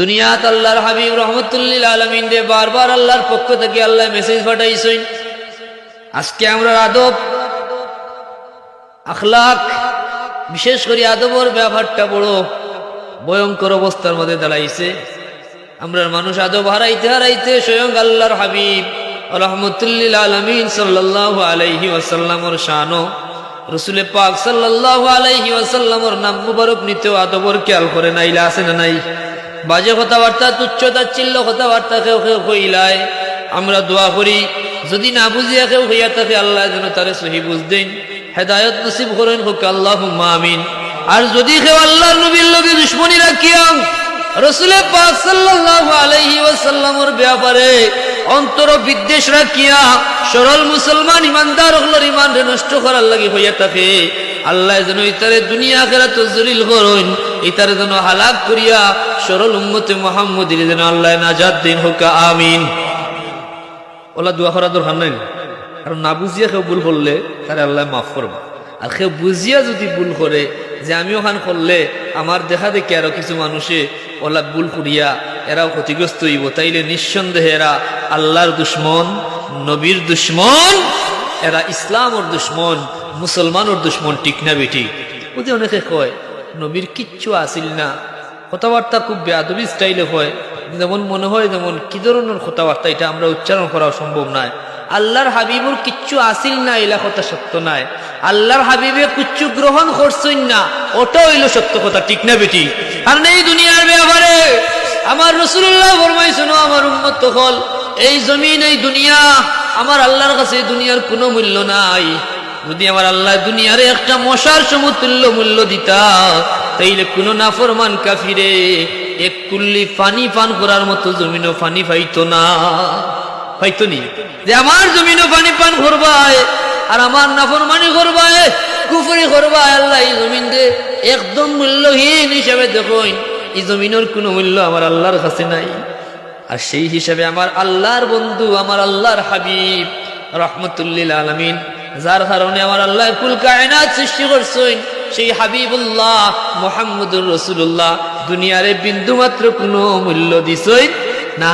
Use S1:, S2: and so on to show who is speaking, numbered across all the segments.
S1: দুনিয়াত আল্লাহর হাবিব রহমতুল্লিল আলমিন রে, বারবার আল্লাহর পক্ষ থেকে আল্লাহ মেসেজ পাঠাইছই আজকে আমরা আদব, আখলাক, বিশেষ করে আদবর ব্যাপারটা বড় ভয়ঙ্কর অবস্থার মধ্যে দাঁড়াইছে। আমরা মানুষ আদব হারাইতে হারাইতে স্বয়ং আল্লাহর হাবিব রহমতুল্লিল আলমিন সাল্লাহ আলাইহি ওয়াসাল্লামর শানো রসুলে পাক সাল্লাহ আলাইহি ওয়াসাল্লামর নাম মুবারক নিতেও আদবর খেয়াল করে নাইলা আছে না নাই? বাজে কথাবার্তা তুচ্ছতা চিল্ল কথাবার্তা কেউ কেউ কইলায় আমরা দোয়া করি, যদি না বুঝিয়া কেউ হইয়া থাকে, আল্লাহ যেন তারে সহি বুঝদিন হেদায়ত নসিব করেন, হোক আল্লাহ আমিন। আর যদি কেউ আল্লাহ নবীর লোকে দুশ্মনী রাখিয়াম রসুলের পাক সাল্লাহ আলহি ওয়াসাল্লামর ব্যাপারে অন্তর বিদ্বেষ রাখিয়া সরল মুসলমান ইমানদার হলোর ইমান নষ্ট করার লাগি হইয়া থাকে। আল্লাহ যেন ইতারে দুনিয়া খেলা তো জলিল করুন, ইতারে যেন হালাক করিয়া সরল উম্মতে মোহাম্মদের যেন আল্লাহ নাজাদ দিন হোক, আমিন। ওলা দোয়া করা দরকার নাই। কারণ না বুঝিয়া কেউ ভুল করলে তারে আল্লাহ মাফ করব। আর কেউ বুঝিয়া যদি ভুল করে যে আমি ওখান করলে আমার দেখা দেখি আরও কিছু মানুষে ওলা ভুল করিয়া এরাও ক্ষতিগ্রস্ত হইব। তাইলে নিঃসন্দেহে এরা আল্লাহর দুশ্মন, নবীর দুশ্মন, এরা ইসলামর দুশ্মন, মুসলমানের দুশ্মন, ঠিক না বেটি ওদের অনেকে কয়, নবীর কিচ্ছু আসিল না। কথাবার্তা খুব বেয়াদবি স্টাইলে হয়। যেমন মনে হয়, যেমন কি ধরনের কথাবার্তা, এটা আমরা উচ্চারণ করা সম্ভব নয়। আল্লাহর হাবিবুর কিচ্ছু আসিল না, এলা কথা সত্য নয় আল্লাহর হাবিবে কিচ্ছু গ্রহণ করছেন না, ওটা হইল সত্য কথা, ঠিক না বেটি? আর এই দুনিয়ার ব্যাপারে আমার রসুল্লাহ ফরমাই শোনো, আমার উন্মত হল এই জমিন, এই দুনিয়া, আমার আল্লাহর কাছে দুনিয়ার কোনো মূল্য নাই। যদি আমার আল্লাহ দুনিয়ারে একটা মশার সমতুল্য মূল্য দিতা, তাইলে কোনো নাফরমান কাফিরে, এক কুল্লি পানি পান করার মতো জমিনও পানি পাইতো না। পাইতো নি। যে আমার জমিনও পানি পান করবায়, আর আমার নাফরমানি করবায়, কুফরি করবায়, আল্লাহ এই জমিন দে একদম মূল্যহীন হিসাবে দেখুন। এই জমিনের কোনো মূল্য আমার আল্লাহর কাছে নাই। আর সেই হিসাবে আমার আল্লাহর বন্ধু, আমার আল্লাহর হাবিব, রহমতুল্লিল আলমিন, যার কারণে আমার আল্লাহ কুল কায়নাত সৃষ্টি করছেন, সেই হাবিবুল্লাহ মোহাম্মদুর রসুল্লাহ দুনিয়ারে বিন্দু মাত্র কোনো মূল্য দিছই না।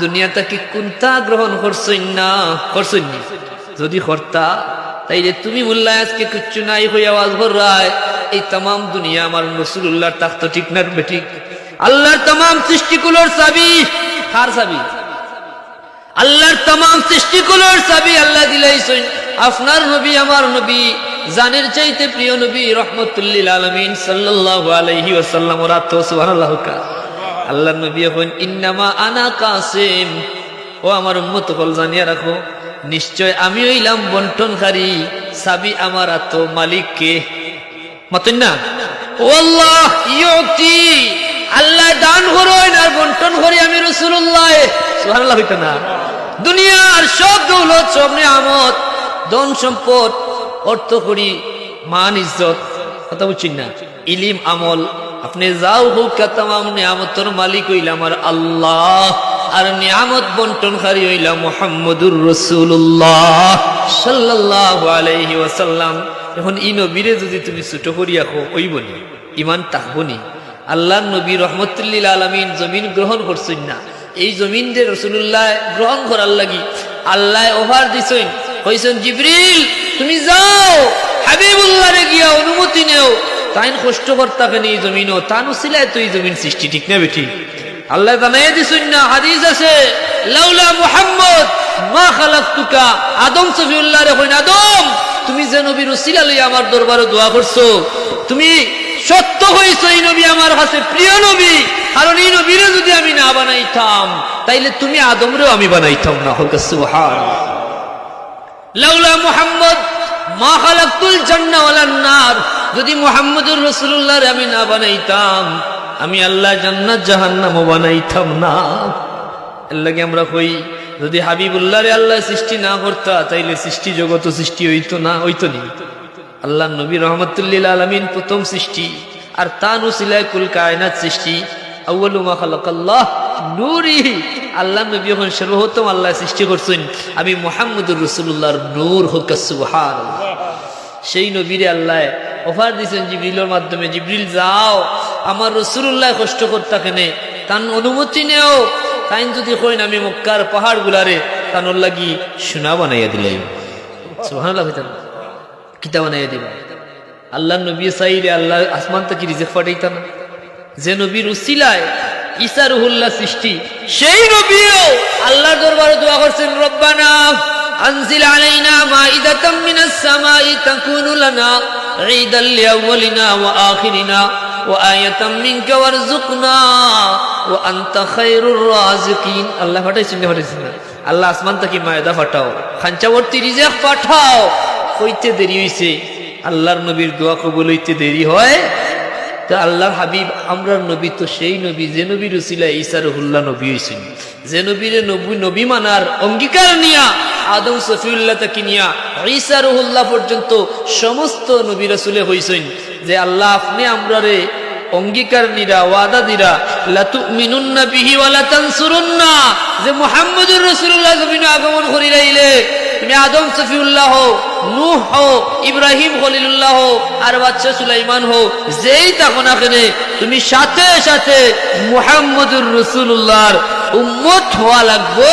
S1: দুনিয়া তাকে কোনটা গ্রহণ করছই না করছই যদি কর্তা, তাইলে তুমি মূল্যায় আজকে কিচ্ছু নাই, হয়ে আওয়াজ ভর রায়। এই তাম দুনিয়া আমার রসুল্লাহর তাক্ত ঠিক না বেঠিক আল্লাহর তাম সৃষ্টিকুলোর চাবি, কার চাবি? আল্লাহর তাম সৃষ্টিকুলোর চাবি আল্লাহ দিলাইছেন। আপনার নবী, আমার নবী, জানের চাইতে প্রিয় নবী, রহমতুল্লিল আলমিন সাল্লাল্লাহু আলাইহি ওয়াসাল্লাম, ওরা তো সুবহানাল্লাহ কা আল্লাহ নবী এখন ইন্নামা আনা কাসিম। ও আমার উম্মত কল জানিয়া রাখো, নিশ্চয় আমি হইলাম বন্টনকারী, সাবি আমার মালিক কে মতন না? আল্লাহ, ইয়তি, আল্লাহ দান করুন আর বন্টন করি আমি রসুল্লাহ সুবহানাল্লাহ হইতো না। দুনিয়ার সব দৌলত, সব নিয়ামত, ধন সম্পদ অর্থ করি মান ইজ্জত, কথা বুঝছেন না? ইলিম আমল আপনি যাও হোক তাম নিয়ামতর মালিক হইল আমার আল্লাহ। আর নিয়ামত বন্টন খারি হইল মোহাম্মদুর রসুল্লাহ সাল্লাহ ওয়াসাল্লাম। এখন ই নবীরে যদি তুমি ছোট করিয়া খো ওইবনি ইমান তাহবনি আল্লাহ নবী রহমতুল্লিল আলমিন জমিন গ্রহণ করছেন না। এই জমিন যে রসুল্লাহ গ্রহণ করার লাগি, আল্লাহ ওভার দিছেন, কইছেন, জিবরিল, তুমি যাও হাবিবুল্লাহ গিয়া অনুমতি নেও। তাইন কষ্ট কর্তাকে নেই জমিনও, তান উসিলায় তো এই জমিন সৃষ্টি, ঠিক না বেঠি? আল্লাহ জানাই দিছেন, না হাদিস আছে, লাউলা মুহাম্মদ, মা আদম সফিউল্লাহ রে আদম, তুমি যে নবীর উসিলা লইয়া আমার দরবারে দোয়া করছ, তুমি সত্য হইছো এই নবী আমার কাছে প্রিয় নবী, কারণ এই নবীরে যদি আমি না বানাইতাম, তাইলে তুমি আদমরেও আমি বানাইতাম না হোক সুবহানাল্লাহ। লাউলা মুহাম্মদ, মা খালাকতুল জান্নাহ ওয়ালান নার যদি মুহাম্মদুর রাসূলুল্লাহর আমি না বানাইতাম, আমি আল্লাহ জান্নাত জাহান্নাম বানাইতাম না। আল্লাহকে আমরা কই, যদি হাবিবুল্লাহরে আল্লাহ সৃষ্টি না করতা, তাইলে সৃষ্টি জগত সৃষ্টি হইতো না, হইতো নি। আল্লাহ নবী রহমতুল্লিল আলমিন প্রথম সৃষ্টি, আর তা নুসিলায় কুল কায়নাত সৃষ্টি। আল্লাহ নবী এখন সর্বপ্রথম আল্লাহ সৃষ্টি করছেন, আমি মোহাম্মদুর রসুল্লাহর নূর হোক সুবহান সেই নবীরে আল্লাহ অফার দিয়েছেন জিবরিলের মাধ্যমে, জিবরিল, যাও। আমার রসুল্লাহ কষ্ট করতে কেনে তান অনুমতি নেও। তাই যদি কইন, আমি মক্কার পাহাড় গুলারে তানোর লাগি সোনা বানাইয়া দিলাই সুবহানাল্লাহ কইতাম কিতা বানাইয়া দিবা? আল্লাহ নবী চাইলে আল্লাহ আসমান থেকে রিজেক পাঠাইতা না যে নবীর উসিলায় ঈসা রুহুল্লাহ সৃষ্টি, সেই নবীও আল্লাহর দরবারে দোয়া করছেন, রব্বানা আনজিল আলাইনা মাইদাতাম মিনাস সামাই, তাকুনু লানা আখিরিনা ওয়া আয়াতাম মিনকা ওয়ারযুকনা ওয়া আনতা খায়রুর রাযিকিন। আল্লাহ পাঠাইছেন না পাঠাইছেন? না আল্লাহ আসমান থেকে মায়দা পাঠাও, খাঞ্চাবর্তী রিজেক পাঠাও। কইতে দেরি হইছে। আল্লাহর নবীর দোয়া কবুল হইতে দেরি হয়। তো আল্লাহর হাবিব, আমরার নবী তো সেই নবী, যে নবীর উসিলা ঈসার হুল্লা নবী হয়েছেন যে নবীর নবী নবী মানার অঙ্গীকার নিয়া, আদম সফিউল্লাহ তাকে নিয়া ঈসার হুল্লাহ পর্যন্ত সমস্ত নবী রসুলে হয়েছেন যে আল্লাহ, আপনি আমরারে অঙ্গীকার নিরা, ওয়াদা দিরা লাতু মিনুন্না বিহি ওয়ালা তানসুরুন্না। যে মুহাম্মদুর রাসূলুল্লাহ জমিনে আগমন করিলাইলে তুমি আদম সফিউল্লাহ হো নূহ হো ইব্রাহিম খলিলুল্লাহ হো আর বাচ্চা সুলাইমান হো যেই তখন এখানে তুমি সাথে সাথে মুহাম্মদুর রসুল্লাহর উম্মত হওয়া লাগবো,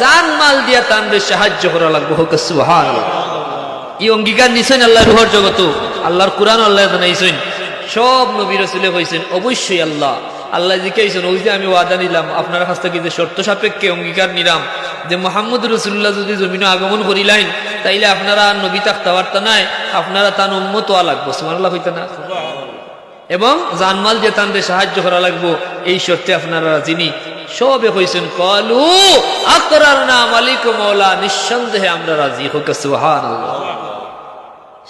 S1: জান মাল দিয়া তানরে সাহায্য করা লাগবো, হোক সুহান এই অঙ্গীকার নিছেন আল্লাহ রুহর জগত? আল্লাহর কোরআন আল্লাহ জানাইছেন সব নবী রসুলে হয়েছেন অবশ্যই আল্লাহ। আল্লাহ জিজ্ঞাসেন ওই যে আমি ওয়াদা নিলাম, আপনার কাছ থেকে যে শর্ত সাপেক্ষে অঙ্গীকার নিলাম, যে মোহাম্মদ রসুল্লাহ যদি জমিনে আগমন করিলেন, তাইলে আপনারা নবী থাকতে পারতা নাই, আপনারা তান উম্মত লাগবো সুমানাল্লাহ হইতে না? এবং জানমাল যে তানদের সাহায্য করা লাগবো, এই শর্তে আপনারা যিনি সবে হয়েছেন কলু আকরার না মালিক ও মৌলা নিঃসন্দেহে আমরা রাজি হোক সুহান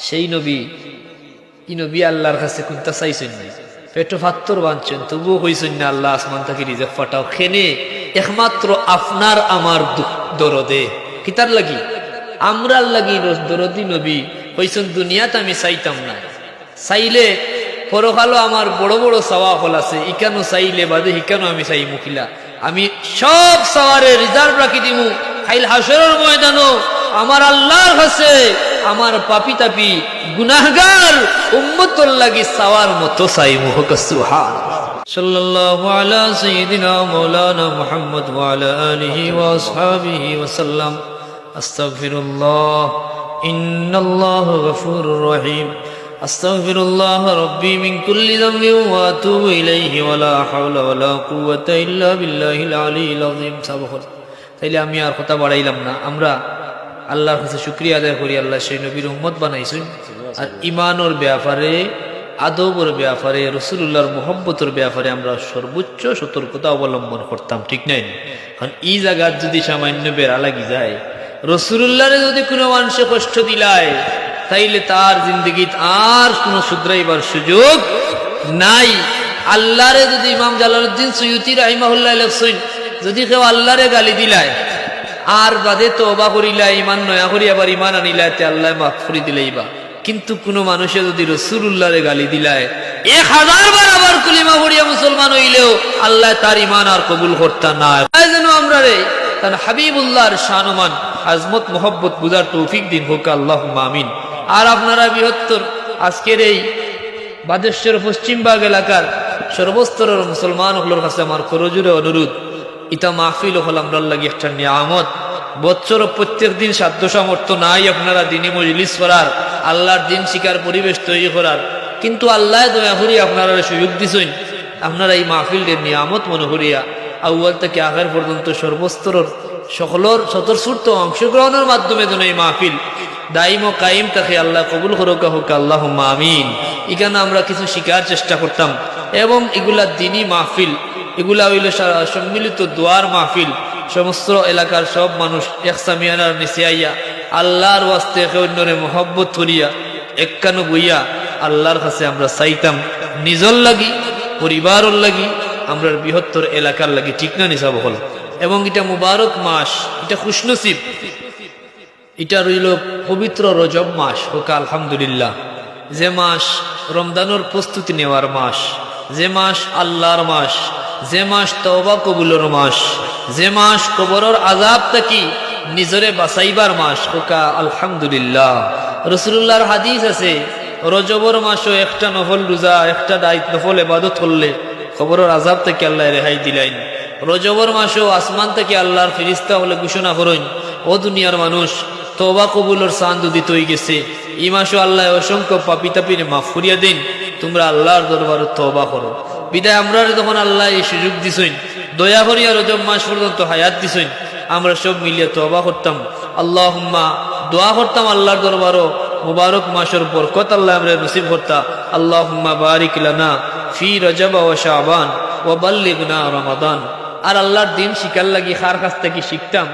S1: সেই নবী ই নবী আল্লাহর কাছে কুন্তা চাইছেন না পেটো ফাত্তর বাঁধছেন, তবুও কইছেন না, আল্লাহ আসমান থেকে রিজেক ফাটাও। খেনে, একমাত্র আপনার আমার দরদে। কিতার লাগি? আমরার লাগি দরদি নবী। কইছেন, দুনিয়াতে আমি চাইতাম না। চাইলে পরকালো আমার বড় বড় সাওয়া হল আছে, ইকানো চাইলে বাদে ইকানো আমি চাই মুখিলা। আমি সব সাওয়ারে রিজার্ভ রাখি দিমু। খাইল হাসরের ময়দানও আমার আল্লাহর কাছে। আমার পাপি তাপি গুনাহগার উম্মতর লাগি সাওয়ার মতো চাই মুহক সুহান সাল্লাল্লাহু আলা সাইয়্যিদিনা মাওলানা মুহাম্মদ ওয়া আলা আলিহি ওয়া আসহাবিহি ওয়া সাল্লাম আস্তাগফিরুল্লাহ ইন্নাল্লাহা গফুরুর রহিম أستغفر الله ربي من كل ذنب وأتوب إليه ولا حول ولا قوة إلا بالله العلي العظيم سبح তাইলে আমি আর কথা বাড়াইলাম না আমরা আল্লাহর কাছে শুক্রিয়া আদায় করি, আল্লাহ সেই নবীর উম্মত বানাইছেন। আর ইমানোর ব্যাপারে, আদবর ব্যাপারে রসুল্লাহর মোহব্বতর ব্যাপারে আমরা সর্বোচ্চ সতর্কতা অবলম্বন করতাম, ঠিক নাই? কারণ এই জায়গার যদি সামান্য বেড়া লাগি যায় রসুল্লাহরে যদি কোনো মানুষে কষ্ট দিলায়, তাইলে তার জিন্দগিত আর কোনো শুধরাইবার সুযোগ নাই। আল্লাহরে যদি ইমাম জালালউদ্দিন সৈয়দি রাহিমাহুল্লাহ লেখছেন, যদি কেউ আল্লাহরে গালি দিলায় আর বাদে তো অবা করিলা ইমান নয়া করি আবার ইমান আনিলা, তে আল্লাহ মাফ করে দিলেই বা কিন্তু কোনো মানুষে যদি রসুল্লাহরে গালি দিলায়, এক হাজার বার আবার কুলিমা পড়িয়া মুসলমান হইলেও আল্লাহ তার ইমান আর কবুল করতা না। যেন আমরা রে তার হাবিবুল্লাহর শানমান, আজমত, মোহব্বত বুঝার তৌফিক দিন হোক আল্লাহ মামিন আর আপনারা বৃহত্তর, আজকের এই বাদেশ্বর পশ্চিমবাগ এলাকার সর্বস্তরের মুসলমান হলোর কাছে আমার করজুরে অনুরোধ, ইতা মাহফিল হল আমরা একটা নিয়ামত। বছর প্রত্যেক দিন সাধ্য সামর্থ্য নাই আপনারা দিনী মজলিস করার, আল্লাহর দিন শিকার পরিবেশ তৈরি করার। কিন্তু আল্লাহ দয়া করি আপনারা সুযোগ দিছেন। আপনারা এই মাহফিলের নিয়ামত মনে করিয়া আউ্য়াল থেকে আগের পর্যন্ত সর্বস্তরের সকলের স্বতঃস্ফূর্ত অংশগ্রহণের মাধ্যমে যেন এই মাহফিল দাইম ও কাইম তাকে আল্লাহ কবুল করোকা, হোক আল্লাহ আমিন। এখানে আমরা কিছু শিকার চেষ্টা করতাম এবং এগুলা দিনই মাহফিল এগুলা হইল সম্মিলিত দোয়ার মাহফিল। সমস্ত এলাকার সব মানুষ একসামিয়ানার নিচে আইয়া আল্লাহর ওয়াস্তে একে অন্যরে মহব্বত করিয়া, এককানো বইয়া আল্লাহর কাছে আমরা চাইতাম, নিজর লাগি, পরিবারর লাগি আমরা বৃহত্তর এলাকার লাগি ঠিক না নিসাব হল। এবং এটা মুবারক মাস, এটা খুশনসিব। এটা রইল পবিত্র রজব মাস, হোক আলহামদুলিল্লাহ। যে মাস রমজানোর প্রস্তুতি নেওয়ার মাস যে মাস আল্লাহর মাস, যে মাস তওবা কবুলের মাস, যে মাস কবরের আজাব থাকি নিজরে বাঁচাইবার মাস হোকা আলহামদুলিল্লাহ। রসুল্লাহর হাদিস আছে, রজবর মাসও একটা নফল রোজা, একটা দায়িত্ব, নফল এবাদত করলে খবরের আজাব থেকে আল্লাহ রেহাই দিলাইন রজবর মাসও আসমান থেকে আল্লাহর ফিরিস্তা হলে ঘোষণা করইন ও দুনিয়ার মানুষ তবা কবুলর চাঁদ উদিত হয়ে গেছে, এই মাসও আল্লাহ অসংখ্য পাপি তাপিনে মাফ করিয়া দিন, তোমরা আল্লাহর দরবার তবা করো। বিদায়, আমরা তখন আল্লাহ এই সুযোগ দিছইন দয়া করিয়া রজব মাস পর্যন্ত হায়াত দিছইন আমরা সব মিলিয়ে তবা করতাম। আল্লাহ দোয়া করতাম আল্লাহর দরবারও, মুবারক মাসের বরকত আল্লাহ আমরা নসিব করতা। আল্লাহ হুম্মা বারিক লানা ফি রজব ও শাবান ও বাল্লিগনা রমাদান। আর আল্লাহর দিন শিকার লাগি খার কাছ থেকে শিখতাম।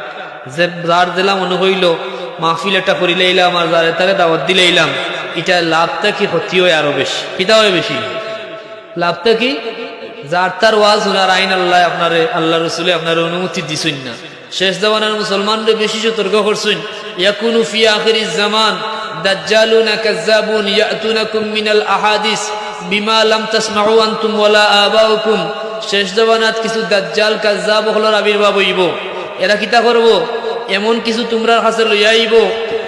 S1: যে যার দিলাম মনে হইল মাহফিল এটা করিলে এলাম আর যারে তাকে দাওয়াত দিলে এলাম এটা লাভটা কি ক্ষতি হয় আরও বেশি? কিতা হয় বেশি? লাভটা কি? যার তার ওয়াজ ওনার আইন আল্লাহ আপনার, আল্লাহ রসুলে আপনার অনুমতি দিছুন না। শেষ জমানার মুসলমানরে বেশি সতর্ক করছুন, ইয়াকুনু ফি আখির জামান, দাজ্জালুনা কাজ্জাবুন ইয়াতুনাকুম মিনাল আহাদিস, বিমা লাম তাসমাউ আনতুম ওয়ালা আবাউকুম। শেষ জমানাত কিছু দাজ্জাল, কাজ্জাব হলোর আবির্ভাব হইব। এরা কিতা করব? এমন কিছু তোমরা কাছে লইয়া আইব,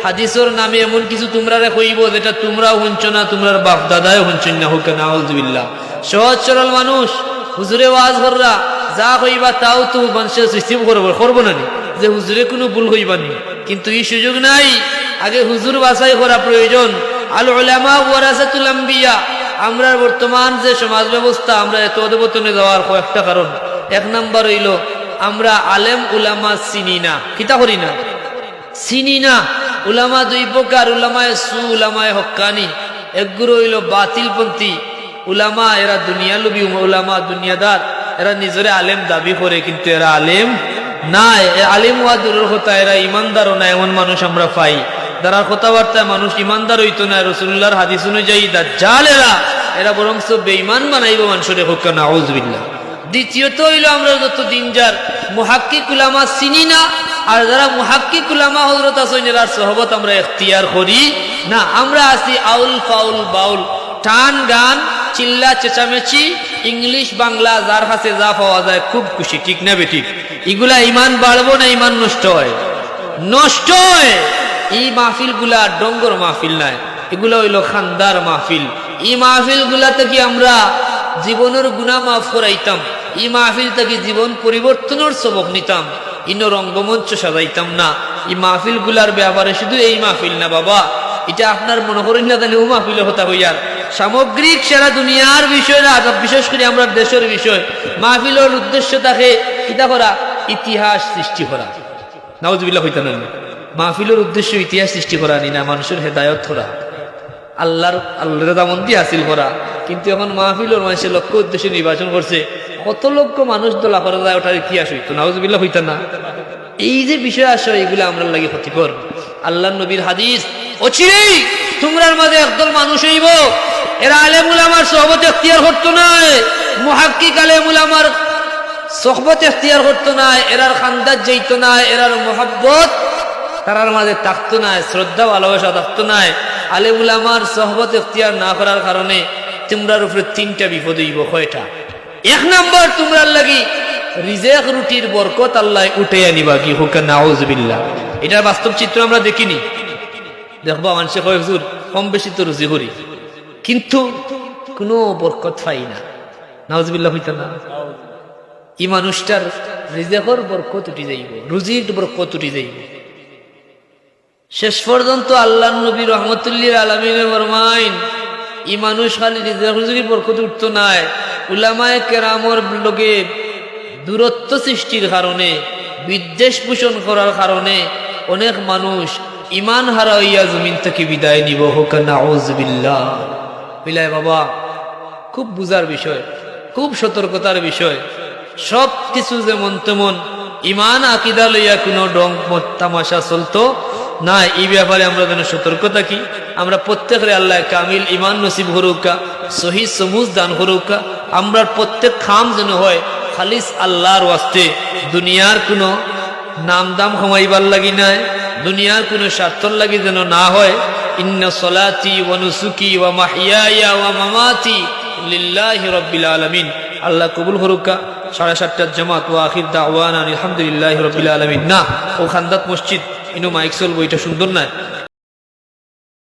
S1: হাদিসের নামে এমন কিছু তোমরা কইব, যেটা তোমরাও হুঞ্চ না, তোমরার বাপ দাদাও হুঞ্চন না, হোক নাউজুবিল্লাহ। সহজ সরল মানুষ, হুজুরে ওয়াজ কররা, যা কইবা তাও তো মানুষের সৃষ্টি করব করব না যে হুজুরে কোনো ভুল হইবা নি। কিন্তু এই সুযোগ নাই। আগে হুজুর বাছাই করা প্রয়োজন। আল ওলামা ওয়ারাসাতুল আম্বিয়া আমরা বর্তমান যে সমাজ ব্যবস্থা, আমরা এত অধবতনে যাওয়ার কয়েকটা কারণ। এক নাম্বার হইল আমরা আলেম উলামা চিনি না। কিতা করি না? চিনি না। উলামা দুই প্রকার, উলামায় সু, উলামায় হক্কানি। একগুলো হইল বাতিলপন্থী। উলামা, এরা দুনিয়া লুবি উলামা, দুনিয়াদার। এরা নিজরে আলেম দাবি করে, কিন্তু এরা আলেম না এ আলেম হওয়া দূরের কথা, এরা ইমানদারও না, এমন মানুষ আমরা পাই। যারা কথাবার্তায় মানুষ ইমানদার হইতো না রসুল্লাহর হাদিস অনুযায়ী দাজ্জাল এরা এরা বরং বেঈমান বানাইব মানুষের হোক না আউজবিল্লাহ দ্বিতীয়ত হইল আমরা যত দিন যার মুহাক্কিক উলামা চিনি না, আর যারা মুহাক্কিক উলামা হজরত আছেন এরার সহবত আমরা এখতিয়ার করি। না, আমরা আছি আউল ফাউল বাউল, টান গান, চিল্লা চেঁচামেচি, ইংলিশ, বাংলা, যার কাছে যা পাওয়া যায় খুব খুশি, ঠিক না বেঠিক এগুলা ইমান বাড়বো না ইমান নষ্ট হয়? নষ্ট হয়! এই মাহফিলগুলা ডঙ্গর মাহফিল নাই, এগুলা হইল খান্দার মাহফিল। এই মাহফিল গুলাতে কি আমরা জীবনের গুণা মাফ করাইতাম? এই মাহফিল থেকে জীবন পরিবর্তনের সবক নিতাম। ইন রঙ্গমঞ্চ সাজাইতাম না। এই মাহফিলগুলার ব্যাপারে শুধু এই মাহফিল না, বাবা। এটা আপনার মনে করেন না তাহলে ও মাহফিল হতা হইয়ার। সামগ্রিক সারা দুনিয়ার বিষয় না বিশেষ করে আমরা দেশের বিষয়। মাহফিলের উদ্দেশ্য থাকে কিতা করা? ইতিহাস সৃষ্টি করা। নাউজবিল্লাহ হইতা না মাহফিলের উদ্দেশ্য ইতিহাস সৃষ্টি করা, নি না মানুষের হেদায়ত করা। আল্লাহর আল্লাহর দামন্দি হাসিল করা। কিন্তু এখন মাহফিলের মানুষের লক্ষ্য উদ্দেশ্যে নির্বাচন করছে। কত লক্ষ মানুষ দোলা করা যায় ওটার ইতিহাস হইতো, নাউজবিল্লাহ হইতা না। এই যে বিষয় আসে এগুলো আমরা লাগে ক্ষতিকর। আল্লাহ নবীর হাদিস অচিরেই তোমরার মাঝে একদল মানুষ হইব। এরা আলেমুল আমার সহবত এখতিয়ার করতো নাই মুহাক্কিক আলেমুল আমার সহবত এখতিয়ার করতো না। এরার খান্দার যাইতো না। এরার মোহাব্বত তারার মাঝে থাকতো না। শ্রদ্ধা, ভালোবাসা থাকতো না। আলেমুল আমার সহবত এখতিয়ার না করার কারণে তোমরার উপরে তিনটা বিপদ হইব, কয়টা? এক নাম্বার, তোমরার লাগি রিজেক রুটির বরকত আল্লাহ উঠে আনিবা, কি হোক নাউজবিল্লাহ। এটার বাস্তব চিত্র আমরা দেখিনি। দেখবা মানুষে কয় কম বেশি তো রুজি করি। কিন্তু কোনো বরকত পাই না। নাউজবিল্লাহ হইতা না। এই মানুষটার রিজেকর বরকত উঠি যাইব, রুজির বরকত উঠি যাইব। শেষ পর্যন্ত আল্লাহ নবী রহমতুল্লির আলমিনের ফরমাইন ই মানুষ খালি রুজির বরকত উঠতো নাই। উলামায় কেরামর লোকে দূরত্ব সৃষ্টির কারণে, বিদ্বেষ পোষণ করার কারণে অনেক মানুষ ইমান হারা হইয়া জমিন থেকে বিদায় নিব। হোক বিলাই বাবা, খুব বুঝার বিষয়, খুব সতর্কতার বিষয়। সব কিছু যেমন তেমন ইমান আকিদা লইয়া কোনো ডং তামাশা চলতো? না, এই ব্যাপারে আমরা যেন সতর্ক থাকি। আমরা প্রত্যেকের আল্লাহ কামিল ইমান নসিব হরুকা, সহি সমুজ দান হরুকা। আমরা প্রত্যেক খাম যেন হয়, খালিস আল্লাহর ওয়াস্তে। দুনিয়ার কোনো নাম দাম কমাইবার লাগি নাই, দুনিয়ার কোনো স্বার্থর লাগি যেন না হয়। ইন্না সলাতি ওয়া নুসুকি ওয়া মাহিয়ায়া ওয়া মামাতি লিল্লাহি রাব্বিল আলামিন। আল্লাহ কবুল হরুকা। সাড়ে সাতটার জামাত ও আখির দাওয়ান আলহামদুলিল্লাহ রবিল আলমিন। না ও খান্দাত মসজিদ, ইনো মাইক বইটা সুন্দর না।